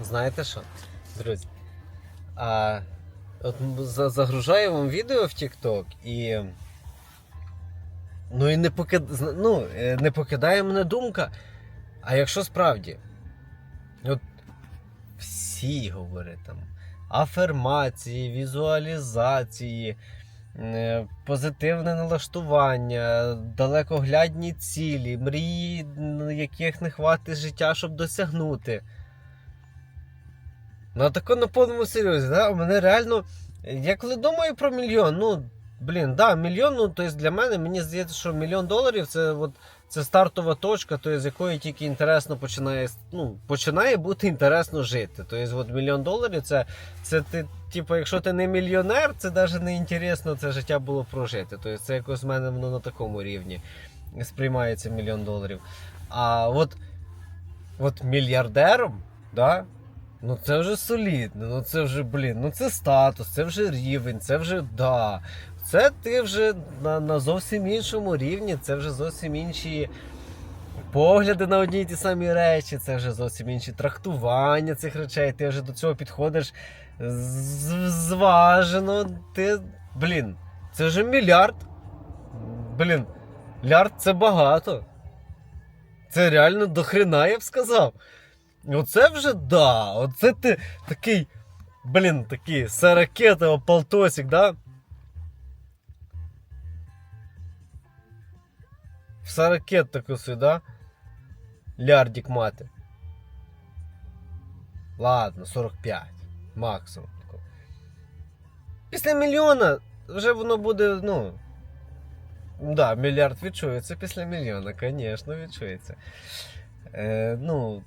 Знаєте що, друзі? А, от загружаю вам відео в TikTok і. Ну і не, покид... ну, е, не покидає мене думка. А якщо справді, от всі говорять там афермації, візуалізації, е, позитивне налаштування, далекоглядні цілі, мрії, яких не хватить життя, щоб досягнути. Ну, тако на повному серйозі, да? у мене реально. Я коли думаю про мільйон, ну, блін, да, мільйон, ну, тобто для мене, мені здається, що мільйон доларів це, от, це стартова точка, то з якої тільки інтересно починає, ну, починає бути інтересно жити. Тобто, от мільйон доларів це, це ти, типу, якщо ти не мільйонер, це навіть не інтересно це життя було прожити. Тобто це якось в мене воно на такому рівні сприймається мільйон доларів. А от, от мільярдером, да? Ну це вже солідно, ну це вже, блін, ну це статус, це вже рівень, це вже да. Це ти вже на, на зовсім іншому рівні, це вже зовсім інші погляди на одні й ті самі речі, це вже зовсім інші трактування цих речей. Ти вже до цього підходиш зважено. Ти, блін, це вже мільярд. Блін, мільярд це багато. Це реально до хрена, я б сказав. Оце вже да. Оце ти такий, блін, такий саракетова полтосик, да? В саракет таку собі, да? Лярдік мати. Ладно, 45. Максимум. тако. Після мільйона вже воно буде, ну. Да, мільярд відчується після мільйона, звісно, відчується. Е, ну,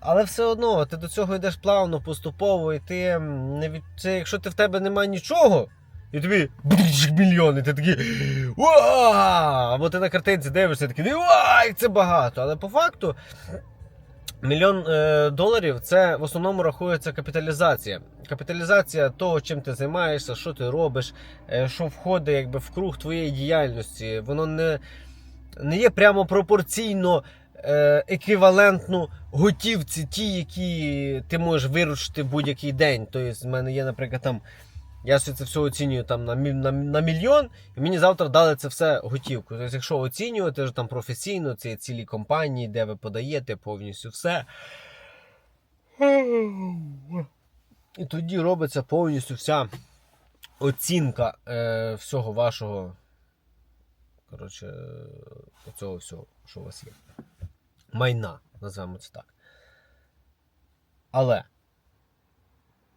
Але все одно, ти до цього йдеш плавно, поступово, і ти не від... це, якщо ти в тебе немає нічого, і тобі бдж, мільйон, і ти такий. Або ти на картинці дивишся, такий, уа, це багато. Але по факту. Мільйон е, доларів це в основному рахується капіталізація. Капіталізація того, чим ти займаєшся, що ти робиш, е, що входить якби, в круг твоєї діяльності. Воно не, не є прямо пропорційно е, еквівалентно готівці, ті, які ти можеш виручити будь-який день. Тобто, в мене є, наприклад, там. Я це все оцінюю там на, на, на мільйон, і мені завтра дали це все готівку. Тобто, якщо оцінювати там професійно, це цілі компанії, де ви подаєте повністю все. І тоді робиться повністю вся оцінка е, всього вашого. Коротше, цього всього, що у вас є. Майна, називаємо це так. Але.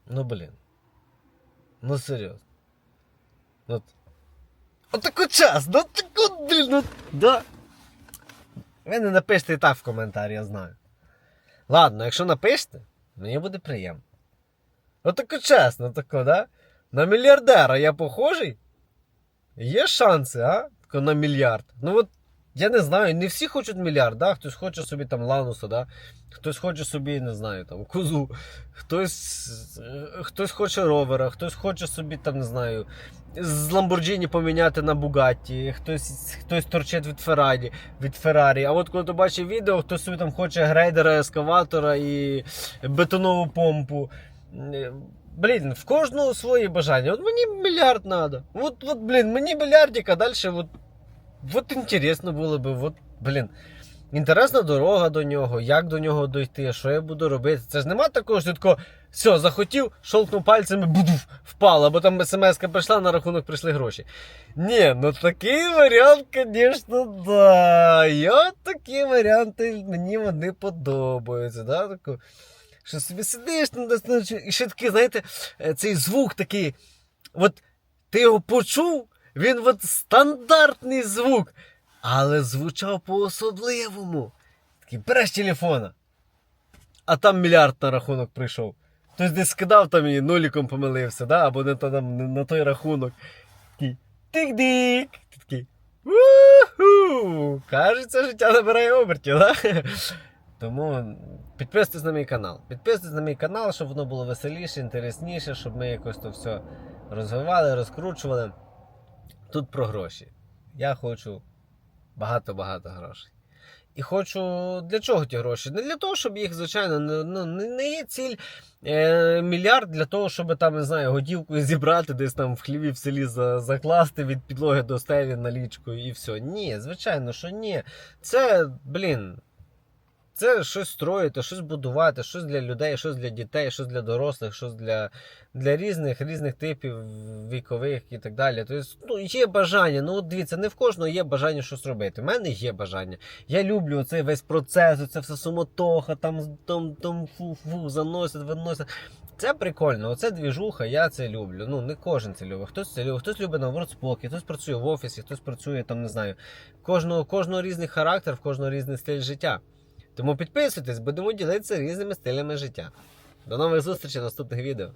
Ну, блін. Ну серйозно. От. Отако час, ну тако, блін, ну, да. Ви не напишете і так в коментарі, я знаю. Ладно, якщо напишете, мені буде приємно. Отако чесно, тако, да? На мільярдера я похожий? Є шанси, а? Тако на мільярд. Ну от, я не знаю, не всі хочуть мільярд, да? Хтось хоче собі там лануса, да? Хтось хоче собі, не знаю, там, козу, хтось, е, хтось хоче ровера, хтось хоче собі там, не знаю, з Ламборджині поміняти на Бугатті, хтось, хтось торчить від Феррарі, від Феррарі. А от коли ти бачиш відео, хтось собі там хоче грейдера, ескаватора і бетонову помпу. Е, Блін, в кожного свої бажання. От мені мільярд треба. От, от, блін, мені мільярдик, а далі от, от інтересно було би. От, блін. Інтересна дорога до нього, як до нього дойти, що я буду робити. Це ж нема такого, що ти тако, все, захотів, шолкнув пальцями, будув, впало, або там смс прийшла, на рахунок прийшли гроші. Ні, ну такий варіант, звісно, да. Я такі варіанти мені вони подобаються. Да? Тако, що собі сидиш, ну, і ще такий, знаєте, е, цей звук такий. От ти його почув, він от стандартний звук, але звучав по-особливому. Такий береш телефона, а там мільярд на рахунок прийшов. Хтось десь скидав там і нуліком помилився, да? або не, там, на той рахунок. Такий тик-дик. Ти такий. Кажеться, життя набирає обертів, да? Тому підписуйтесь на мій канал. Підписуйтесь на мій канал, щоб воно було веселіше, інтересніше, щоб ми якось то все розвивали, розкручували. Тут про гроші. Я хочу багато-багато грошей. І хочу для чого ті гроші? Не для того, щоб їх, звичайно, ну, не, є ціль е, мільярд для того, щоб там, не знаю, готівкою зібрати, десь там в хліві в селі закласти від підлоги до стелі налічкою і все. Ні, звичайно, що ні. Це, блін. Це щось строїти, щось будувати, щось для людей, щось для дітей, щось для дорослих, щось для, для різних різних типів вікових і так далі. Тобто, ну, є бажання. Ну, от дивіться, не в кожного є бажання щось робити. У мене є бажання. Я люблю цей весь процес, це все суматоха, там, там, там фу-фу, заносять, виносять. Це прикольно, оце двіжуха, я це люблю. Ну, не кожен це любить. Хтось це любить, хтось любить наоборот спокій, хтось працює в офісі, хтось працює там, не знаю. Кожного, кожного різний характер, в кожного різний стиль життя. Тому підписуйтесь, будемо ділитися різними стилями життя. До нових зустрічей в наступних відео.